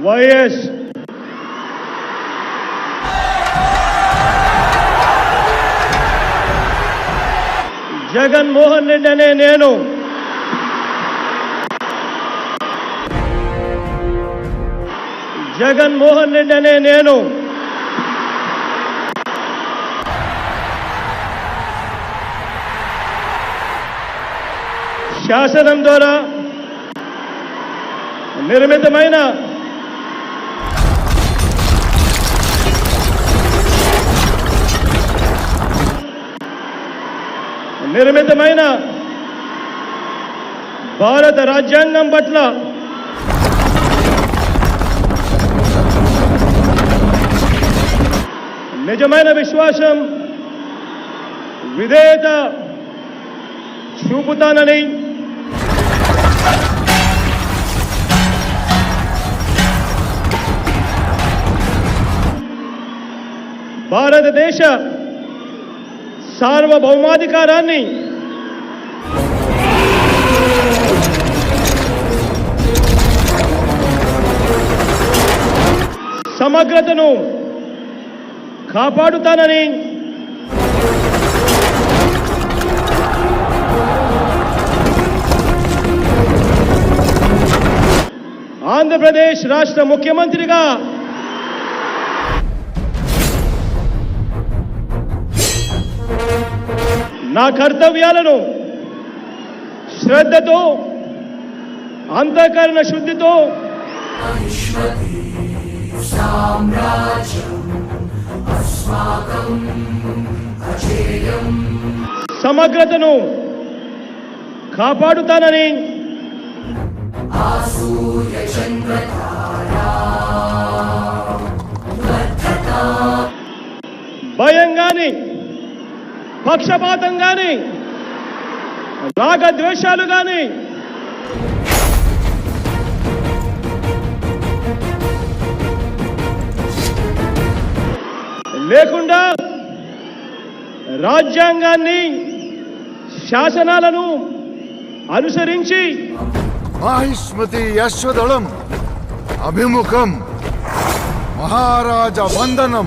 YS Jaganmohan Reddy అనే నేను. జగన్మోహన్ రెడ్డి అనే నేను. శాసనం ద్వారా నిర్మితమైన నిర్మితమైన భారత రాజ్యాంగం పట్ల నిజమైన విశ్వాసం విధేయత చూపుతానని భారతదేశ సార్వభౌమాధికారాన్ని సమగ్రతను కాపాడుతానని ఆంధ్రప్రదేశ్ రాష్ట్ర ముఖ్యమంత్రిగా నా కర్తవ్యాలను శ్రద్ధతో అంతఃకరణ శుద్ధితో సమగ్రతను కాపాడుతానని భయం కానీ పక్షపాతం కానీ రాగద్వేషాలు కానీ లేకుండా రాజ్యాంగాన్ని శాసనాలను అనుసరించి మాహిష్మతి యశ్వదళం అభిముఖం మహారాజ వందనం.